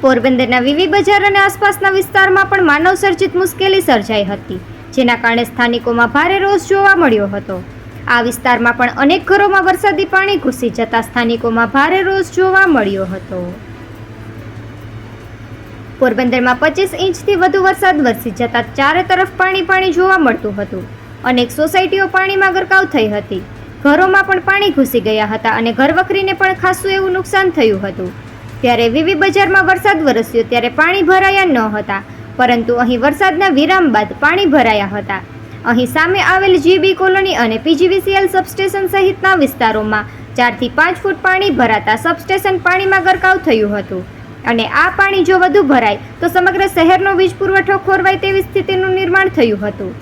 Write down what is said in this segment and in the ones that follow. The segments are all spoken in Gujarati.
પોરબંદરના વિવી બજાર અને આસપાસના વિસ્તારમાં પણ માનવ સર્જિત મુશ્કેલી સર્જાઈ હતી, જેના કારણે સ્થાનિકોમાં ભારે રોષ જોવા મળ્યો હતો. આ વિસ્તારમાં પણ અનેક ઘરોમાં વરસાદી પાણી ઘૂસી જતા સ્થાનિકોમાં ભારે રોષ જોવા મળ્યો હતો. પોરબંદરમાં પચીસ ઇંચથી વધુ વરસાદ વરસી જતા ચારે તરફ પાણી પાણી જોવા મળતું હતું. અનેક સોસાયટીઓ પાણીમાં ગરકાવ થઈ હતી. ઘરોમાં પણ પાણી ઘૂસી ગયા હતા અને ઘરવખરીને પણ ખાસું એવું નુકસાન થયું હતું. ત્યારે વિવિધ બજારમાં વરસાદ વરસ્યો ત્યારે પાણી ભરાયા ન હતા, પરંતુ અહીં વરસાદના વિરામ બાદ પાણી ભરાયા હતા. અહીં સામે આવેલ જીબી કોલોની અને પીજીવીસીએલ સબસ્ટેશન સહિતના વિસ્તારોમાં ચારથી પાંચ ફૂટ પાણી ભરાતા સબસ્ટેશન પાણીમાં ગરકાવ થયું હતું. અને આ પાણી જો વધુ ભરાય, તો સમગ્ર શહેરનો વીજ પુરવઠો ખોરવાય તેવી સ્થિતિનું નિર્માણ થયું હતું.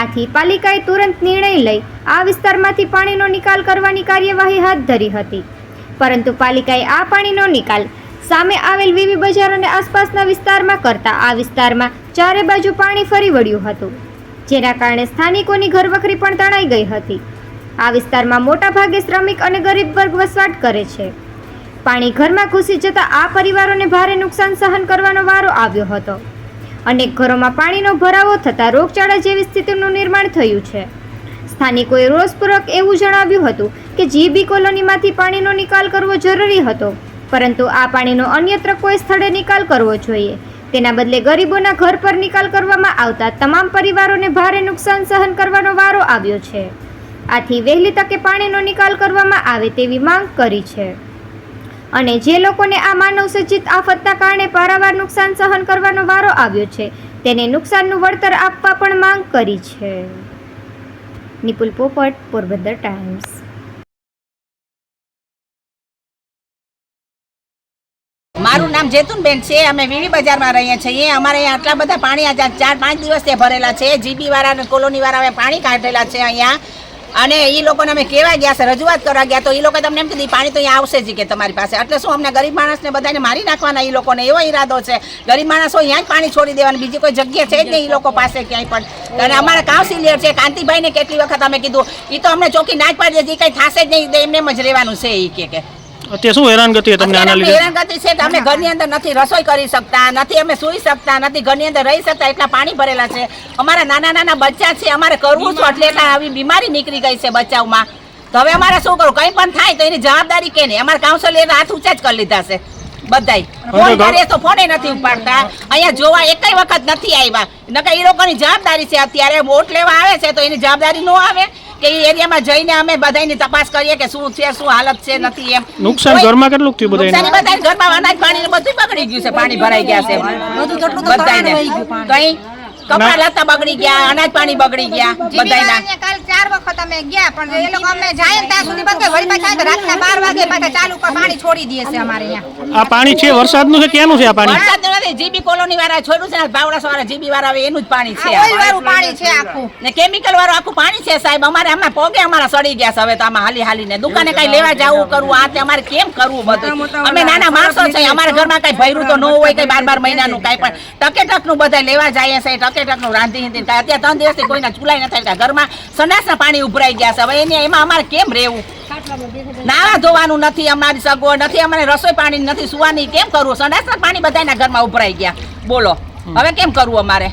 આથી પાલિકાએ તુરંત નિર્ણય લઈ આ વિસ્તારમાંથી પાણીનો નિકાલ કરવાની કાર્યવાહી હાથ ધરી હતી. પરંતુ પાલિકાએ આ પાણીનો નિકાલ સામે આવેલ વીવી બજાર અને આસપાસના વિસ્તારમાં કરતા આ વિસ્તારમાં ચારે બાજુ પાણી ફરી વળ્યું હતું, જેના કારણે સ્થાનિકોની ઘરવખરી પણ તણાઈ ગઈ હતી. આ વિસ્તારમાં મોટાભાગે શ્રમિક અને ગરીબ વર્ગ વસવાટ કરે છે. પાણી ઘરમાં ઘૂસી જતા આ પરિવારોને ભારે નુકસાન સહન કરવાનો વારો આવ્યો હતો. અનેક ઘરોમાં પાણીનો ભરાવો થતાં રોગચાળા જેવી સ્થિતિનું નિર્માણ થયું છે. સ્થાનિકોએ રોષપૂર્વક એવું જણાવ્યું હતું કે જીબી કોલોનીમાંથી પાણીનો નિકાલ કરવો જરૂરી હતો. પરંતુ આ પાણીનો અન્યત્ર કોઈ સ્થળે નિકાલ કરવો જોઈએ. તેના બદલે ગરીબોના ઘર પર નિકાલ કરવામાં આવતા તમામ પરિવારોને ભારે નુકસાન સહન કરવાનો વારો આવ્યો છે. આથી વહેલી તકે પાણીનો નિકાલ કરવામાં આવે તેવી માંગ કરી છે. અને જે લોકોને આ માનવ સર્જિત આફતના કારણે પારાવાર નુકસાન સહન કરવાનો વારો આવ્યો છે, તેને નુકસાનનું વળતર આપવા પણ માંગ કરી છે. નિપુલ પોપટ, પોરબંદર ટાઈમ્સ. મારું નામ જેતુનબેન છે. અમે વીણી બજારમાં રહીએ છીએ. અમારે અહીંયા આટલા બધા પાણી ચાર પાંચ દિવસથી ભરેલા છે. જીબી વાળા કોલોની વાળા અમે પાણી કાઢેલા છે અહીંયા. અને એ લોકોને અમે કહેવા ગયા છે, રજૂઆત કરવા ગયા તો એ લોકો તમને એમ કીધી પાણી તો અહીંયા આવશે જ કે તમારી પાસે. એટલે શું અમને ગરીબ માણસને બધાને મારી નાખવાના એ લોકોને? એવો ઈરાદો છે. ગરીબ માણસો અહીંયા જ પાણી છોડી દેવાની, બીજી કોઈ જગ્યા છે જ નહીં એ લોકો પાસે ક્યાંય પણ. અને અમારા કાઉન્સિલર છે, કાંતિભાઈને કેટલી વખત અમે કીધું એ તો અમને ચોખ્ખી ના જ પાડી દે કંઈ થશે જ નહીં એમને એમ જ રહેવાનું છે એ કે. અત્યારે શું હેરાનગતિ તમને આના લીધે? હેરાનગતિ છે કે અમે ઘરની અંદર નથી રસોઈ કરી શકતા નથી અમે સૂઈ શકતા નથી ઘરની અંદર રહી શકતા એટલા પાણી ભરેલા છે. અમારા નાના નાના બચ્ચા છે અમારે કરવું શું એટલે આવી બીમારી નીકળી ગઈ છે બચ્ચાઓમાં. તો હવે અમારે શું કરવું? કંઈ પણ થાય તો એની જવાબદારી કે નહીં અમારા કાઉન્સિલર હાથ ઊંચા જ કરી લીધા છે બધાય. ફોન કરે તો ફોને નથી ઉપાડતા. અહીંયા જોવા એકય વખત નથી આવ્યા. નકર એ લોકોની જવાબદારી છે અત્યારે વોટ લેવા આવે છે તો એની જવાબદારી ન આવે. કે એ એરિયામાં જઈને અમે બધાની તપાસ કરીએ કે શું છે શું હાલત છે નથી એમ. નુકસાન ઘરમાં કેટલું થયું બધાને નુકસાની બધાય ઘરમાં અનાજ પાણી બધું બગડી ગયું છે પાણી ભરાઈ ગયા છે. બધાયને. કઈ કપડા લતા બગડી ગયા અનાજ પાણી બગડી ગયા બધાયના. કાલ ચાર વખત અમે ગયા પણ એ લોકો અમે જાય ત્યાં સુધી બંધ વળી પાછા રાતના બાર વાગે પાછા ચાલુ પર પાણી છોડી દે છે અમારે અહીંયા. આ પાણી છે વરસાદનું છે ક્યાંનું છે આ પાણી? વરસાદ નથી જીબી કોલોની વાળા છોડ્યું છે ભાવડા વાળા જીબી વાળા આવે એનું જ પાણી છે ઓઇલ વાળું પાણી છે આખું. ને કેમિકલ વાળું આખું પાણી છે સાહેબ અમારે આમાં પોગે અમારા સડી ગયા છે હવે તો આમાં હાલી હાલીને. દુકાને કઈ લેવા જવું કરવું આ તે અમારે કેમ કરવું બધું? અમે નાના માણસો છે અમારા ઘરમાં કઈ ભયરું તો ન હોય કઈ બાર બાર મહિનાનું કઈ પણ. ટકે ટકનું બધા લેવા જાય છે ટકે ટકનું રાંધી હિંધી કાંઈ અત્યારે ત્રણ દિવસથી કોઈના ચૂલાઈ નથી થતા ઘરમાં સંડાસના પાણી ઉભરાઈ ગયા છે. હવે એને એમાં અમારે કેમ રહેવું? નાળા ધોવાનું નથી અમારી સગવડ નથી અમારે રસોઈ પાણી નથી સુવાની કેમ કરવું સંડાસના પાણી બધાના ઘરમાં ઉભરાઈ ગયા. બોલો હવે કેમ કરવું અમારે?